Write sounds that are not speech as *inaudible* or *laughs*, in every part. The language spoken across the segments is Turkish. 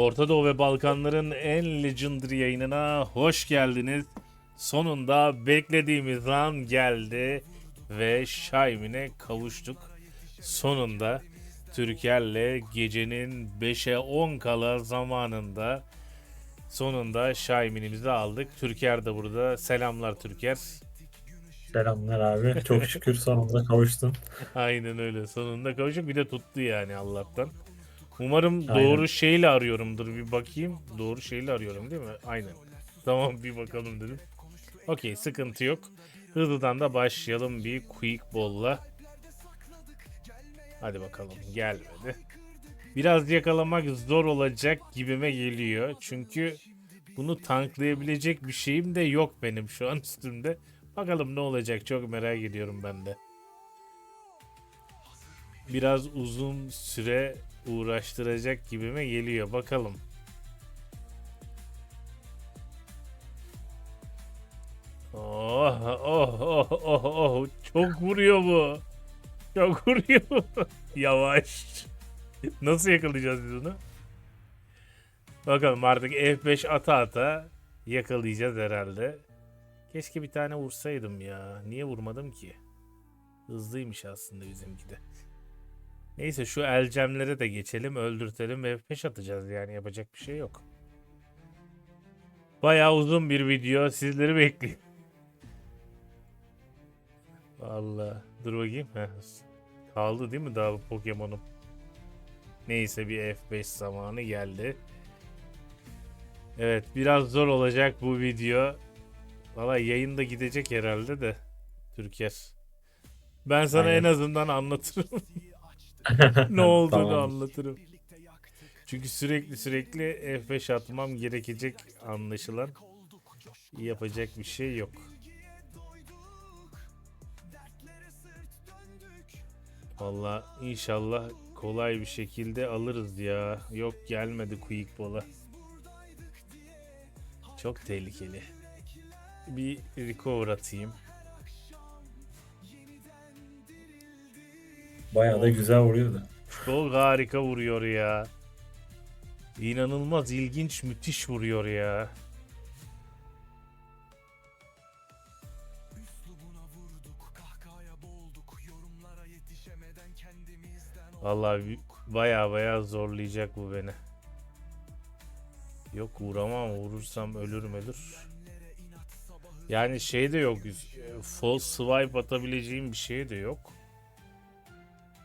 Orta Doğu ve Balkanların en legendary yayınına hoş geldiniz. Sonunda beklediğimiz an geldi ve Şaymin'e kavuştuk. Sonunda Türker'le gecenin 5'e 10 kala zamanında sonunda Şaymin'imizi aldık. Türker de burada. Selamlar Türker. Selamlar abi. Çok şükür sonunda kavuştun. *laughs* Aynen öyle. Sonunda kavuştuk. Bir de tuttu yani Allah'tan. Umarım Aynen. doğru şeyle arıyorumdur. Bir bakayım. Doğru şeyle arıyorum değil mi? Aynen. Tamam bir bakalım dedim. Okey sıkıntı yok. Hızlıdan da başlayalım bir quick ball'la. Hadi bakalım gelmedi. Biraz yakalamak zor olacak gibime geliyor. Çünkü bunu tanklayabilecek bir şeyim de yok benim şu an üstümde. Bakalım ne olacak çok merak ediyorum ben de. Biraz uzun süre uğraştıracak gibime geliyor. Bakalım. Oh oh oh oh oh çok vuruyor bu. Çok vuruyor. *laughs* Yavaş. Nasıl yakalayacağız biz onu? Bakalım artık F5 ata ata yakalayacağız herhalde. Keşke bir tane vursaydım ya. Niye vurmadım ki? Hızlıymış aslında bizimki de. Neyse şu elcemlere de geçelim, öldürtelim ve F5 atacağız yani yapacak bir şey yok. Bayağı uzun bir video sizleri bekliyor. Vallahi dur bakayım. Heh. Kaldı değil mi daha bu Pokemon'um? Neyse bir F5 zamanı geldi. Evet biraz zor olacak bu video. Valla yayında gidecek herhalde de Türker. Ben sana Aynen. en azından anlatırım. *laughs* *laughs* ne olduğunu Tamam. anlatırım. Çünkü sürekli sürekli F5 atmam gerekecek anlaşılan. Yapacak bir şey yok. Valla inşallah kolay bir şekilde alırız ya. Yok gelmedi Quick Ball'a. Çok tehlikeli. Bir recover atayım. Bayağı da güzel vuruyordu. Çok harika vuruyor ya. İnanılmaz ilginç müthiş vuruyor ya. Vallahi bi- baya baya zorlayacak bu beni. Yok vuramam vurursam ölürüm ölür. Yani şey de yok. e, False swipe atabileceğim bir şey de yok.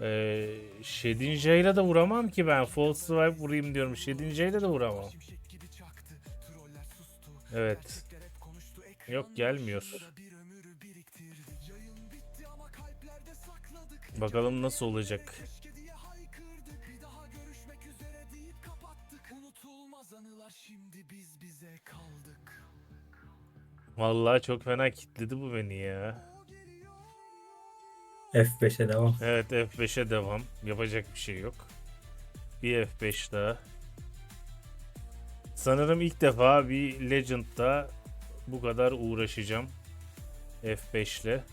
Ee, Shedinja'yla da vuramam ki ben. False swipe vurayım diyorum. Shedinja'yla da vuramam. Evet. Yok gelmiyor. Bakalım nasıl olacak. Vallahi çok fena kitledi bu beni ya. F5'e devam. Evet F5'e devam. Yapacak bir şey yok. Bir F5 daha. Sanırım ilk defa bir Legend'da bu kadar uğraşacağım. F5 ile.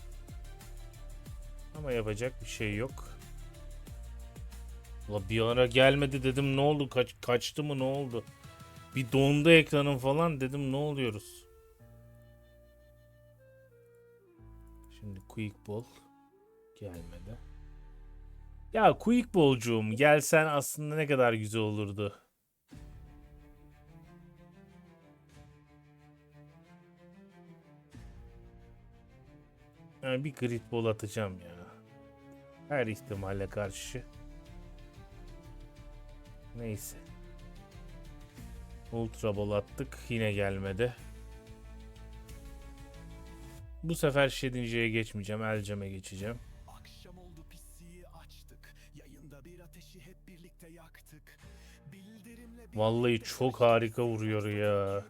Ama yapacak bir şey yok. Ula bir ara gelmedi dedim ne oldu kaç kaçtı mı ne oldu? Bir dondu ekranım falan dedim ne oluyoruz? Şimdi quick ball gelmedi. Ya quick ballcuğum gelsen aslında ne kadar güzel olurdu. Yani bir grid ball atacağım ya. Her ihtimale karşı. Neyse. Ultra ball attık. Yine gelmedi. Bu sefer Shedinja'ya geçmeyeceğim. Elcem'e geçeceğim. Vallahi çok harika vuruyor ya.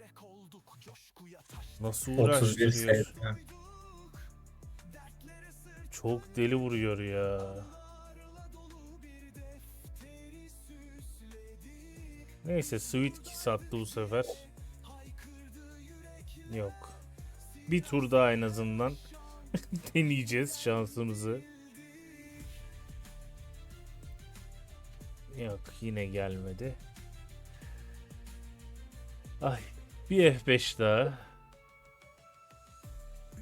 31 Nasıl sayı. uğraştırıyor? ya. Çok deli vuruyor ya. Neyse Sweet Kiss attı bu sefer. Yok. Bir tur daha en azından *laughs* deneyeceğiz şansımızı. Yok yine gelmedi. Ay bir F5 daha.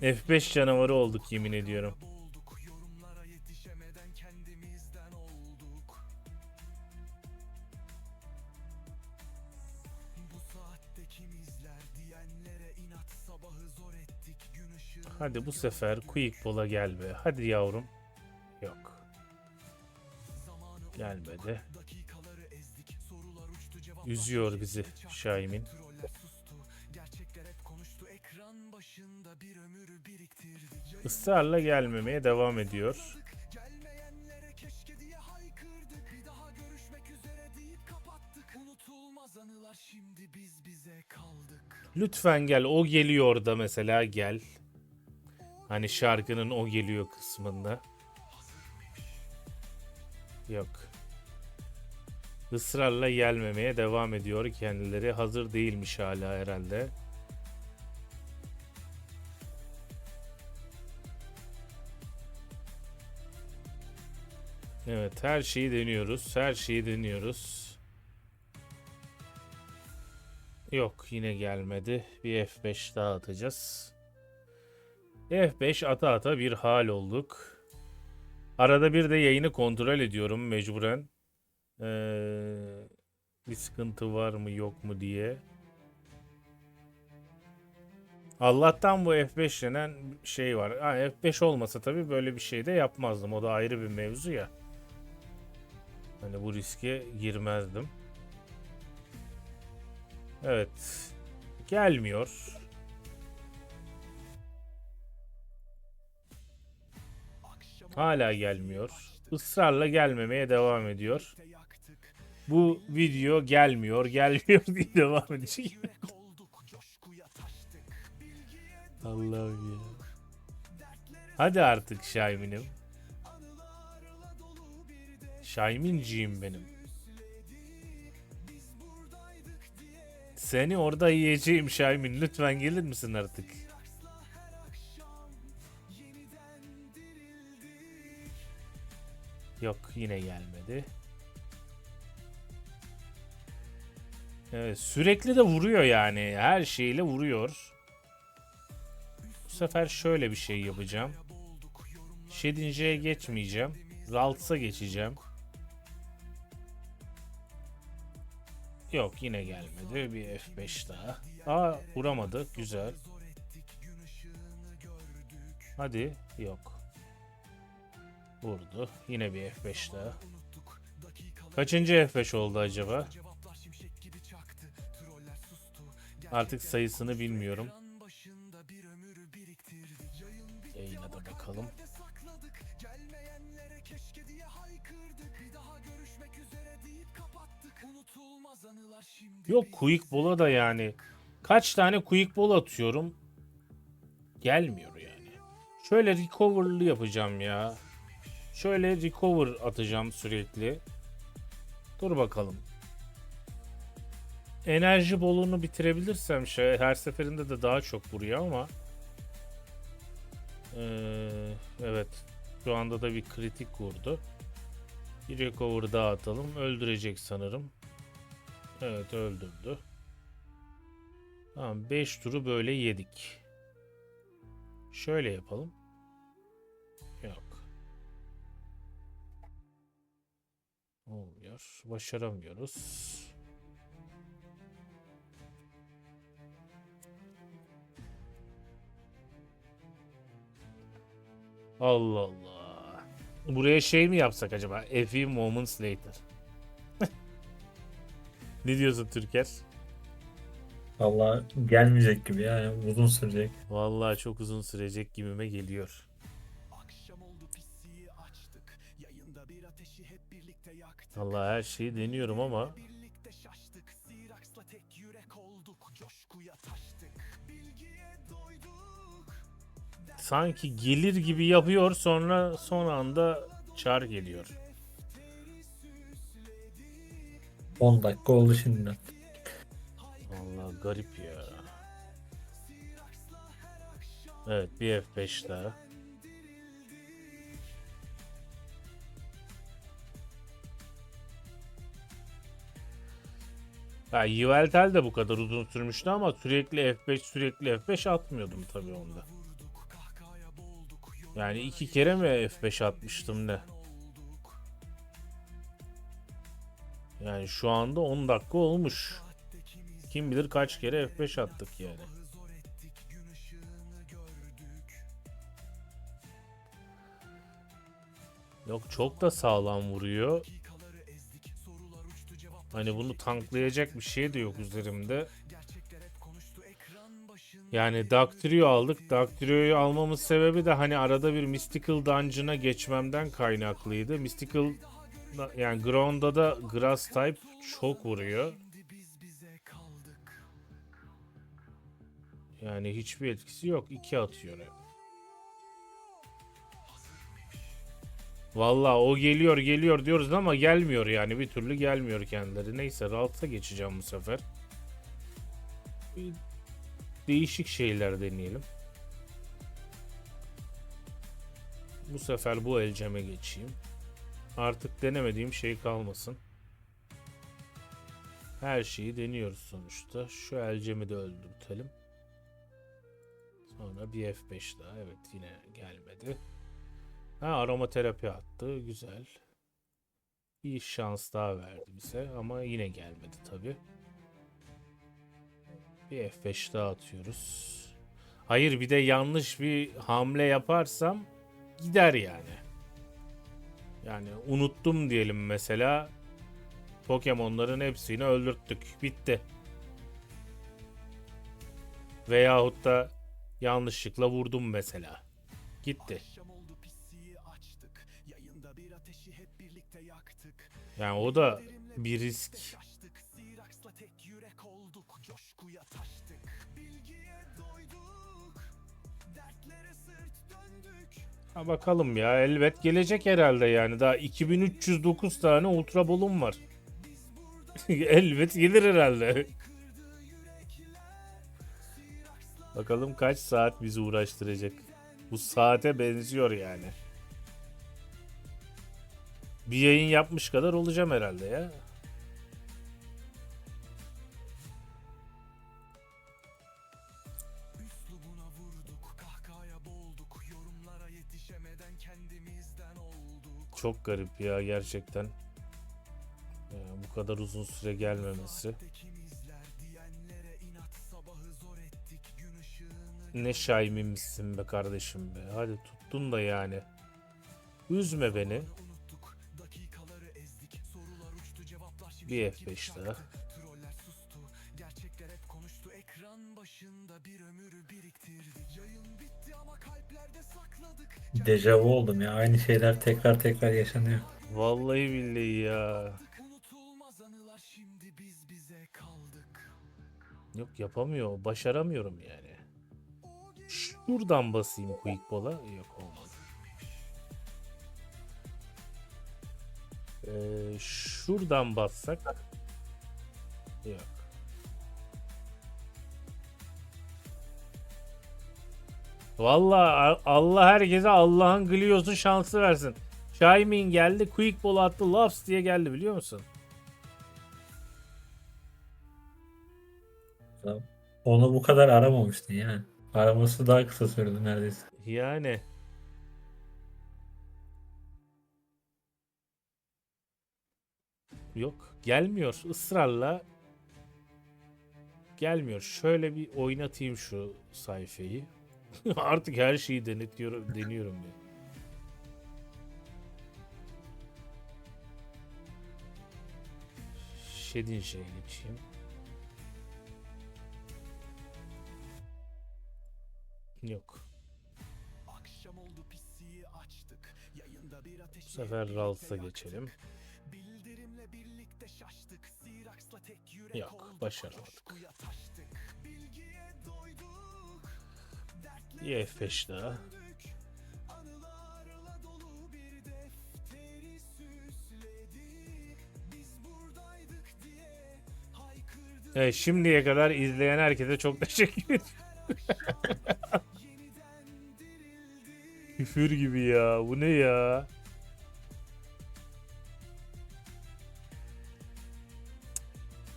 F5 canavarı olduk yemin ediyorum. Hadi bu sefer Quick Ball'a gel be. Hadi yavrum. Yok. Gelmedi. Bir ömür biriktirdik. Israrla gelmemeye devam ediyor. Lütfen gel. O geliyor da mesela gel. Hani şarkının o geliyor kısmında. Yok. Israrla gelmemeye devam ediyor kendileri. Hazır değilmiş hala herhalde. Evet her şeyi deniyoruz. Her şeyi deniyoruz. Yok yine gelmedi. Bir F5 daha atacağız. F5 ata ata bir hal olduk. Arada bir de yayını kontrol ediyorum mecburen. Ee, bir sıkıntı var mı yok mu diye. Allah'tan bu F5 denen şey var. Ha, F5 olmasa tabii böyle bir şey de yapmazdım. O da ayrı bir mevzu ya. Hani bu riske girmezdim. Evet. Gelmiyor. Hala gelmiyor. Israrla gelmemeye devam ediyor. Bu video gelmiyor, gelmiyor *laughs* diye devam edecek. Allah'ım ya. Hadi artık Şaymin'im. Şayminciğim benim. Seni orada yiyeceğim Şaymin. Lütfen gelir misin artık? Yok yine gelmedi. Evet, sürekli de vuruyor yani. Her şeyle vuruyor. Bu sefer şöyle bir şey yapacağım. Şedince'ye geçmeyeceğim. Ralts'a geçeceğim. Yok yine gelmedi. Bir F5 daha. Aa vuramadı. Güzel. Hadi. Yok. Vurdu. Yine bir F5 daha. Kaçıncı F5 oldu acaba? Artık sayısını bilmiyorum. Yayına da bakalım. kalplerde sakladık Gelmeyenlere keşke diye haykırdık Bir daha görüşmek üzere deyip kapattık Unutulmaz anılar şimdi Yok quick ball'a da yani. Kaç tane quick ball atıyorum. Gelmiyor yani. Şöyle recover'lı yapacağım ya. Şöyle recover atacağım sürekli. Dur bakalım. Enerji bolunu bitirebilirsem şey her seferinde de daha çok vuruyor ama Ee, evet şu anda da bir kritik vurdu. Bir recover daha atalım. Öldürecek sanırım. Evet öldürdü. Tamam 5 turu böyle yedik. Şöyle yapalım. Yok. Olmuyor. Başaramıyoruz. Allah Allah. Buraya şey mi yapsak acaba? A few moments later. *laughs* ne diyorsun Türker? Valla gelmeyecek gibi ya. yani uzun sürecek. Vallahi çok uzun sürecek gibime geliyor. Akşam oldu pisiyi açtık Yayında bir ateşi hep birlikte yaktık Vallahi her şeyi deniyorum ama sanki gelir gibi yapıyor sonra son anda çar geliyor. 10 dakika oldu şimdiden. Vallahi garip ya. Evet bir F5 daha. Ya Yveltal de bu kadar uzun sürmüştü ama sürekli F5 sürekli F5 atmıyordum tabii onda. Yani iki kere mi F5 atmıştım ne? Yani şu anda 10 dakika olmuş. Kim bilir kaç kere F5 attık yani. Yok çok da sağlam vuruyor. Hani bunu tanklayacak bir şey de yok üzerimde. Yani Dactrio aldık. Dactrio'yu almamın sebebi de hani arada bir Mystical Dungeon'a geçmemden kaynaklıydı. Mystical yani Ground'da da Grass type çok vuruyor. Yani hiçbir etkisi yok. 2 atıyor hep. Valla o geliyor geliyor diyoruz ama gelmiyor yani bir türlü gelmiyor kendileri. Neyse Ralph'a geçeceğim bu sefer. Değişik şeyler deneyelim. Bu sefer bu elceme geçeyim. Artık denemediğim şey kalmasın. Her şeyi deniyoruz sonuçta. Şu elcemi de öldürtelim. Sonra bir F5 daha. Evet yine gelmedi. Ha aromaterapi attı. Güzel. Bir şans daha verdi bize ama yine gelmedi tabi. Bir F5 daha atıyoruz. Hayır bir de yanlış bir hamle yaparsam gider yani. Yani unuttum diyelim mesela. Pokemon'ların hepsini öldürttük. Bitti. Veyahut da yanlışlıkla vurdum mesela. Gitti. Yani o da bir risk. Coşkuya taştık. Bilgiye doyduk. Dertlere sırt döndük. Ha bakalım ya elbet gelecek herhalde yani. Daha 2309 tane ultra bolum var. *laughs* elbet gelir herhalde. Bakalım kaç saat bizi uğraştıracak. Bu saate benziyor yani. Bir yayın yapmış kadar olacağım herhalde ya. Çok garip ya gerçekten. Ya bu kadar uzun süre gelmemesi. Ne şaimimsin be kardeşim be. Hadi tuttun da yani. Üzme beni. Bir F5 daha. Dejavu oldum ya. Aynı şeyler tekrar tekrar yaşanıyor. Vallahi billahi ya. Yok yapamıyor. Başaramıyorum yani. Şuradan basayım quick ball'a. Yok olmadı. Ee, şuradan bassak. Yok. Vallahi Allah herkese Allah'ın Glio'su şansı versin. Shaymin geldi, quick ball attı, Loves diye geldi biliyor musun? Onu bu kadar aramamıştın yani. Araması daha kısa sürdü neredeyse. Yani. Yok gelmiyor ısrarla gelmiyor. Şöyle bir oynatayım şu sayfayı. *laughs* Artık her şeyi denetiyorum, deniyorum ya. Şedin şey geçeyim. Yok. Akşam oldu pisiyi açtık. Yayında bir ateşi Bu sefer birlikte geçelim. Bildirimle birlikte şaştık. Sirax'la tek yürek Yok, başaramadık. Coşkuya Bir F5 daha. Evet, şimdiye kadar izleyen herkese çok teşekkür ederim. *laughs* Küfür gibi ya. Bu ne ya?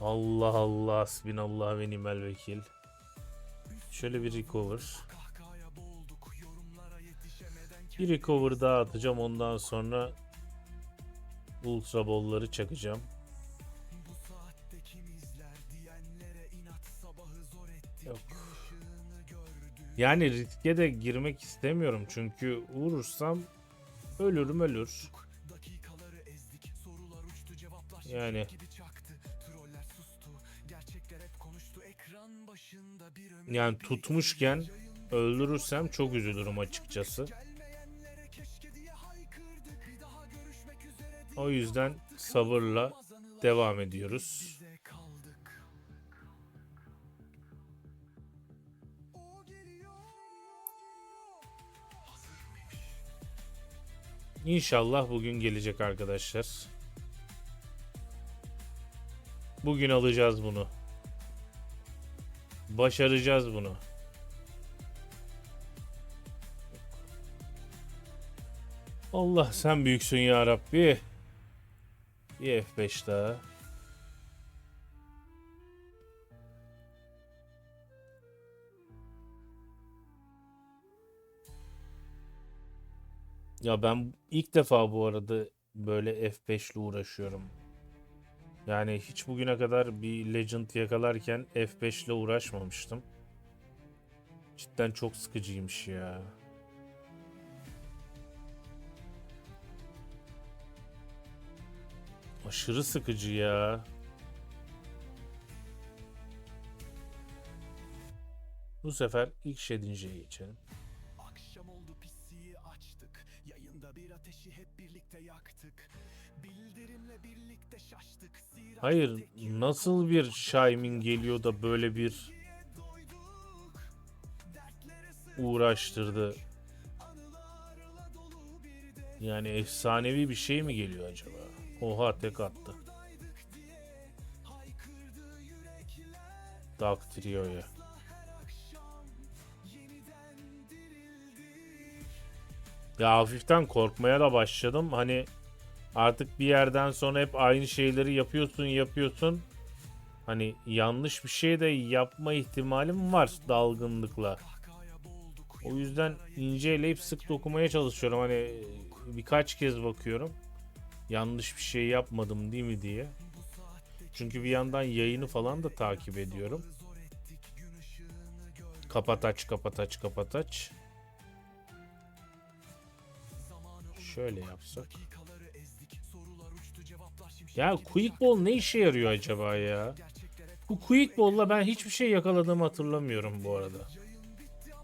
Allah Allah. Hasbinallah ve nimel vekil. Şöyle bir recover. Bir recover daha atacağım. Ondan sonra ultra ball'ları çakacağım. Yok. Yani riske de girmek istemiyorum. Çünkü vurursam ölürüm ölür. Yani. Yani tutmuşken öldürürsem çok üzülürüm açıkçası. O yüzden sabırla devam ediyoruz. İnşallah bugün gelecek arkadaşlar. Bugün alacağız bunu. Başaracağız bunu. Allah sen büyüksün ya Rabbi. Bir F5 daha. Ya ben ilk defa bu arada böyle F5 ile uğraşıyorum. Yani hiç bugüne kadar bir Legend yakalarken F5 ile uğraşmamıştım. Cidden çok sıkıcıymış ya. Aşırı sıkıcı ya. Bu sefer ilk Shedinje'ye geçelim. Akşam oldu pisliği açtık Yayında bir ateşi hep birlikte yaktık Bildirimle birlikte şaştık Zira Hayır, nasıl bir Shimin geliyor da böyle bir uğraştırdı. Yani efsanevi bir şey mi geliyor acaba? Oha tek attı. Dark Trio'ya. Ya hafiften korkmaya da başladım. Hani artık bir yerden sonra hep aynı şeyleri yapıyorsun yapıyorsun. Hani yanlış bir şey de yapma ihtimalim var dalgınlıkla. O yüzden ince eleyip sık dokumaya çalışıyorum. Hani birkaç kez bakıyorum. Yanlış bir şey yapmadım değil mi diye. Çünkü bir yandan yayını falan da takip ediyorum. Kapat aç kapat aç kapat aç. Şöyle yapsak. Ya Quick. Ball ne işe yarıyor acaba ya? Bu Quick Ball'la ben hiçbir şey yakaladığımı hatırlamıyorum bu arada. Yayın bitti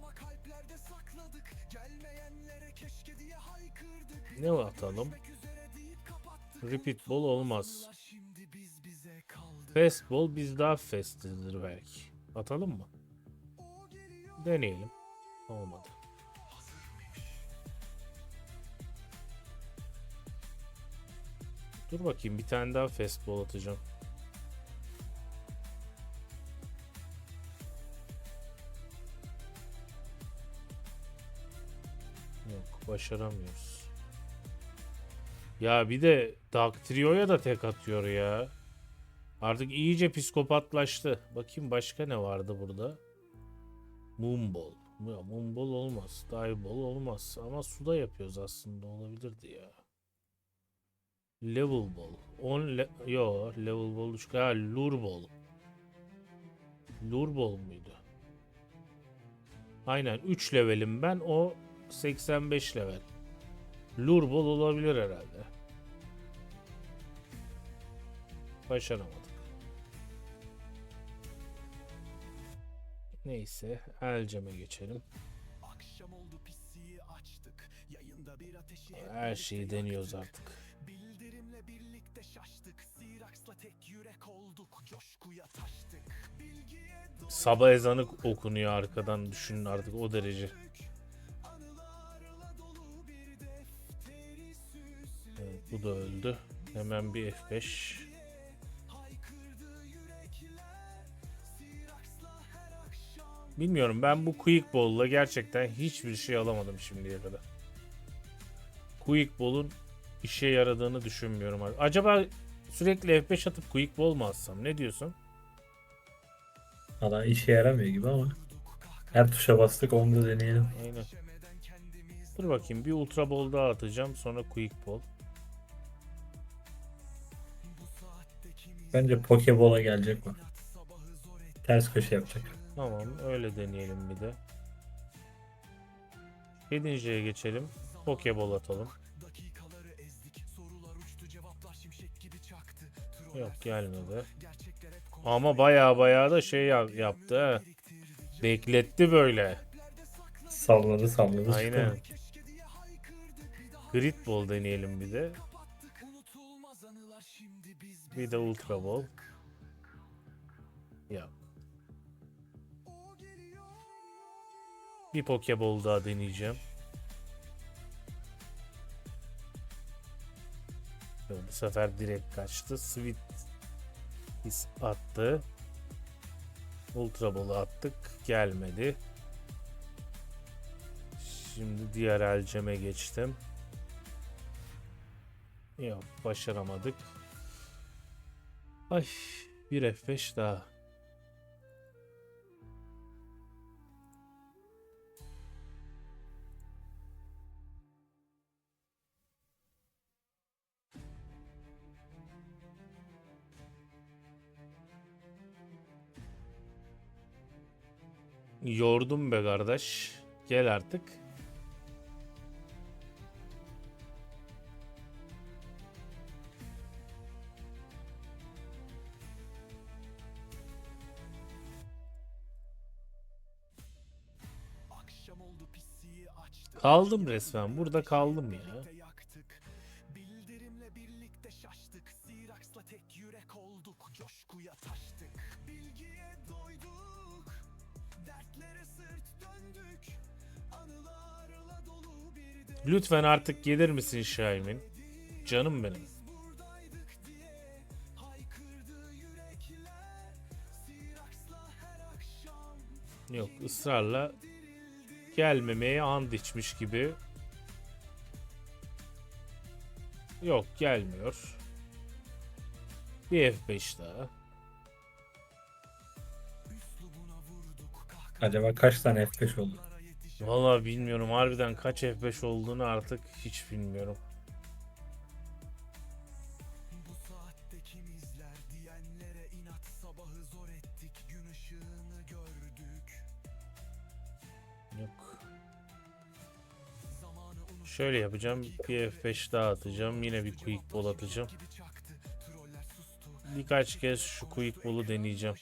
Repeat Ball olmaz. Fast Ball biz daha fast'izdir belki. Atalım mı? Deneyelim. Olmadı. Dur bakayım bir tane daha fast ball atacağım. Yok başaramıyoruz. Ya bir de Dark Trio'ya da tek atıyor ya. Artık iyice psikopatlaştı. Bakayım başka ne vardı burada? Moonball. Ya Moonball olmaz. Dive Ball olmaz. Ama suda yapıyoruz aslında. Olabilirdi ya. Level ball. 10 le yo level ball. Ha lure ball. Lure ball muydu? Aynen 3 levelim ben. O 85 level. Lure ball olabilir herhalde. Başaramadık. Neyse Elcem'e geçelim. Akşam oldu pisliği açtık Yayında bir ateşi Her şeyi deniyoruz artık. Bildirimle birlikte şaştık Sirax'la tek yürek olduk Coşkuya taştık Bilgiye Sabah ezanı okunuyor arkadan düşünün artık o derece. Bu da öldü. Hemen bir F5. Haykırdı yürekler Sirax'la her akşam Bilmiyorum ben bu Quick Ball'la gerçekten hiçbir şey alamadım şimdiye kadar. Quick Ball'un işe yaradığını düşünmüyorum. Acaba sürekli F5 atıp quick ball mu atsam? Ne diyorsun? Valla işe yaramıyor gibi ama. Her tuşa bastık onu da deneyelim. Aynen. Dur bakayım bir ultra ball daha atacağım sonra quick ball. Bence Pokeball'a gelecek bu. Ters köşe yapacak. Tamam öyle deneyelim bir de. 7.ye geçelim. Pokeball atalım. Yok gelmedi. Ama baya baya da şey ya- yaptı ha. Bekletti böyle. Salladı salladı. Aynen. çıktı. keşke diye haykırdık bir daha Grid ball deneyelim bir de. Bir de ultra ball. Ya. Bir pokeball daha deneyeceğim. Bu sefer direkt kaçtı. Sweet his attı. Ultra Ball'u attık. Gelmedi. Şimdi diğer elceme geçtim. Yok başaramadık. Ay bir F5 daha. Yordum be kardeş. Gel artık. Döndük anılarla dolu bir de Lütfen artık gelir misin Şahimin? Canım benim. Yok ısrarla gelmemeye and içmiş gibi. Yok gelmiyor. Bir F5 daha. Acaba kaç tane F5 oldu? Vallahi bilmiyorum harbiden kaç F5 olduğunu artık hiç bilmiyorum. Şöyle yapacağım. Bir F5 daha atacağım. Yine bir quick ball atacağım. Birkaç kez şu quick ball'u deneyeceğim.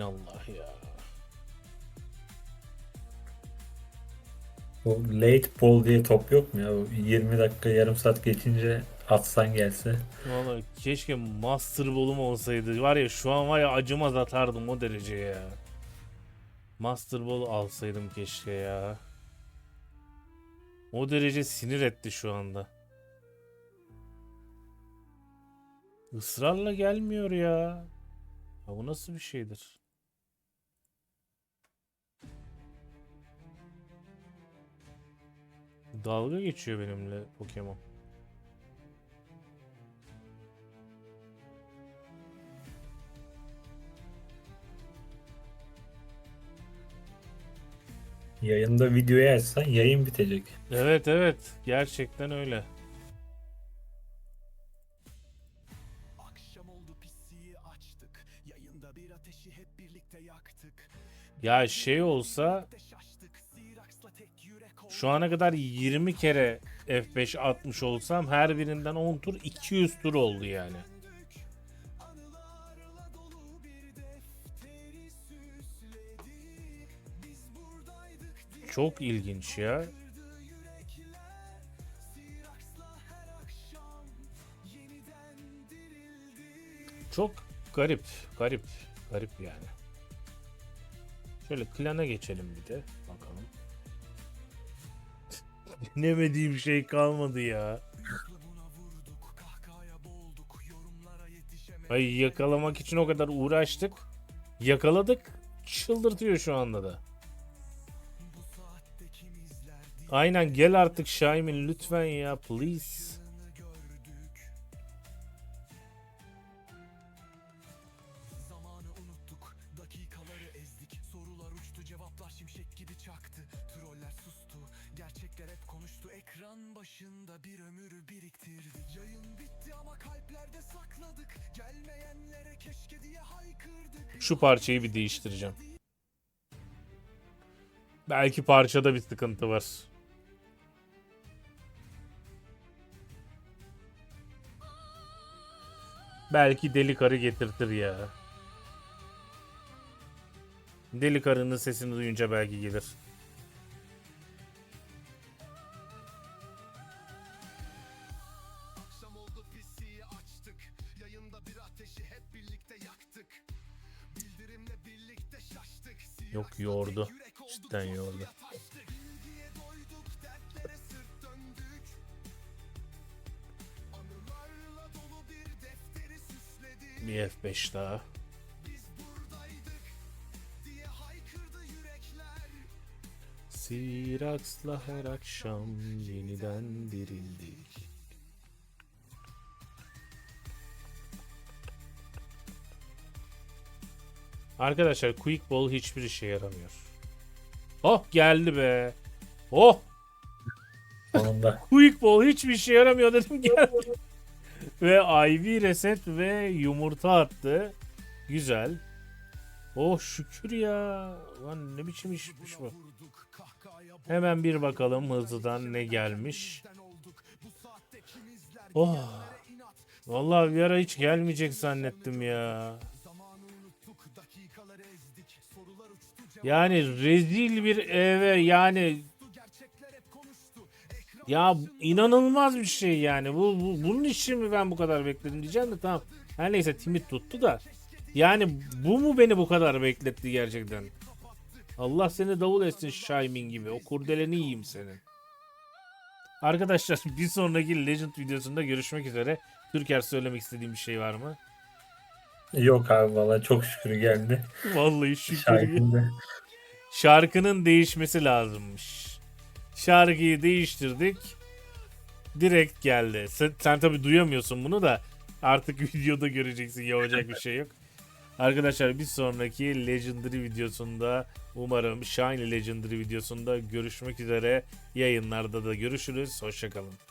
Hasbinallah ya. Bu late ball diye top yok mu ya? Bu 20 dakika yarım saat geçince atsan gelse. Vallahi keşke Master Ball'um olsaydı. Var ya şu an var ya acımaz atardım o dereceye ya. Master Ball alsaydım keşke ya. O derece sinir etti şu anda. Israrla gelmiyor ya. Ya bu nasıl bir şeydir? Dalga geçiyor benimle Pokemon. Yayında videoyu açsan yayın bitecek. Evet evet gerçekten öyle. Akşam oldu pisiyi açtık Yayında bir ateşi hep birlikte yaktık Ya şey olsa şu ana kadar 20 kere F5 atmış olsam her birinden 10 tur 200 tur oldu yani. Çok ilginç ya. Çok garip, garip, garip yani. Şöyle klana geçelim bir de bakalım. *laughs* Denemediğim şey kalmadı ya. Ay yakalamak için o kadar uğraştık. Yakaladık. Çıldırtıyor şu anda da. Aynen gel artık Şaimin lütfen ya please. çaktı Troller sustu gerçekler hep konuştu Ekran başında bir ömür biriktirdik Yayın bitti ama kalplerde sakladık Gelmeyenlere keşke diye haykırdık Şu parçayı bir değiştireceğim. Belki parçada bir sıkıntı var. Belki deli karı getirtir ya. Deli karının sesini duyunca belki gelir. Yok yordu. Cidden yordu. Bir defteri süsledik Bir F5 daha. Sirax'la her akşam yeniden dirildik. Arkadaşlar Quick Ball hiçbir işe yaramıyor. Oh geldi be. Oh Sonunda. *laughs* Quick Ball hiçbir işe yaramıyor dedim geldi. *laughs* ve IV reset ve yumurta attı. Güzel. Oh şükür ya. Lan ne biçim işmiş bu. Hemen bir bakalım hızlıdan ne gelmiş. Oh. Vallahi bir ara hiç gelmeyecek zannettim ya. Yani rezil bir eve yani ya inanılmaz bir şey yani. Bu, bu bunun için mi ben bu kadar bekledim diyeceğim de tamam. Her neyse timit tuttu da. Yani bu mu beni bu kadar bekletti gerçekten? Allah seni davul etsin Shining gibi. O kurdeleni yiyeyim senin. Arkadaşlar bir sonraki Legend videosunda görüşmek üzere. Türker söylemek istediğim bir şey var mı? Yok abi valla çok şükür geldi. Vallahi şükür. Şarkında. Şarkının değişmesi lazımmış. Şarkıyı değiştirdik. Direkt geldi. Sen, sen tabi duyamıyorsun bunu da artık *laughs* videoda göreceksin yapacak bir şey yok. Arkadaşlar bir sonraki Legendary videosunda umarım Shiny Legendary videosunda görüşmek üzere. Yayınlarda da görüşürüz. Hoşçakalın.